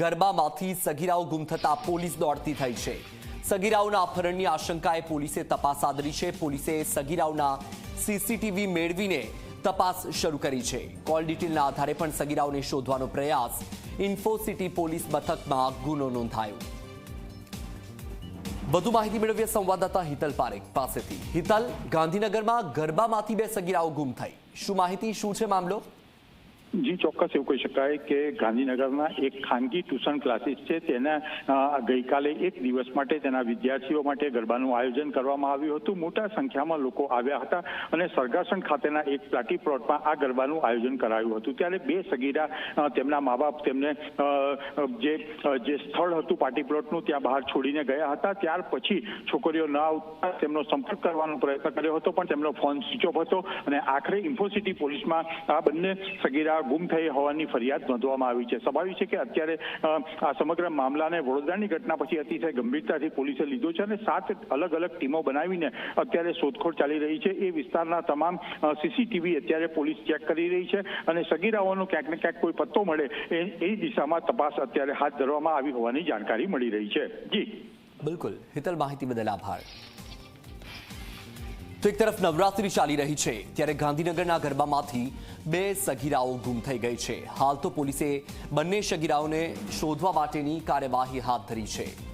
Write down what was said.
ગરબામાંથી સગીરાઓ ગુમ થતા પોલીસ દોડતી થઈ છે. સગીરાઓના અપહરણની આશંકાએ પોલીસે તપાસ આદરી છે. પોલીસે સગીરાઓના સીસીટીવી મેળવીને તપાસ શરૂ કરી છે. કોલ ડિટેલના આધારે પણ સગીરાઓને શોધવાનો પ્રયાસ ઇન્ફોસિટી પોલીસ મથકમાં ગુનો નોંધાયો. વધુ માહિતી મેળવીએ સંવાદદાતા હિતલ પારેખ પાસેથી. હિતલ, ગાંધીનગરમાં ગરબામાંથી બે સગીરાઓ ગુમ થઈ. શું માહિતી, શું છે મામલો? જી ચોક્કસ એવું કહી શકાય કે ગાંધીનગરના એક ખાનગી ટ્યુશન ક્લાસીસ છે. તેના ગઈકાલે એક દિવસ માટે તેના વિદ્યાર્થીઓ માટે ગરબાનું આયોજન કરવામાં આવ્યું હતું. મોટા સંખ્યામાં લોકો આવ્યા હતા અને સરગાસણ ખાતેના એક પ્લાટી પ્લોટમાં આ ગરબાનું આયોજન કરાયું હતું. ત્યારે બે સગીરા તેમના મા બાપ તેમને જે જે સ્થળ હતું પાર્ટી પ્લોટનું ત્યાં બહાર છોડીને ગયા હતા. ત્યાર પછી છોકરીઓ ન આવતા તેમનો સંપર્ક કરવાનો પ્રયત્ન કર્યો હતો, પણ તેમનો ફોન સ્વિચ ઓફ હતો અને આખરે ઇન્ફોસિટી પોલીસમાં આ બંને સગીરા ગુમ થઈ હોવાની ફરિયાદ નોંધવામાં આવી છે. સ્વાભાવિક છે કે અત્યારે આ સમગ્ર મામલાને વડોદરાની ઘટના પછી અતિશય ગંભીરતાથી પોલીસે લીધો છે અને સાત અલગ અલગ ટીમો બનાવીને અત્યારે શોધખોળ ચાલી રહી છે. એ વિસ્તારના તમામ સીસીટીવી અત્યારે પોલીસ ચેક કરી રહી છે અને સગીરાઓનો ક્યાંક ને ક્યાંક કોઈ પત્તો મળે એ એ દિશામાં તપાસ અત્યારે હાથ ધરવામાં આવી હોવાની જાણકારી મળી રહી છે. જી. બિલકુલ. હિતલ માહિતી બદલ આભાર. તો એક તરફ નવરાત્રી ચાલી રહી છે, ત્યારે ગાંધીનગરના ગરબામાંથી બે સગીરાઓ ગુમ થઈ ગઈ છે. હાલ તો પોલીસે બંને સગીરાઓને શોધવા માટેની કાર્યવાહી હાથ ધરી છે.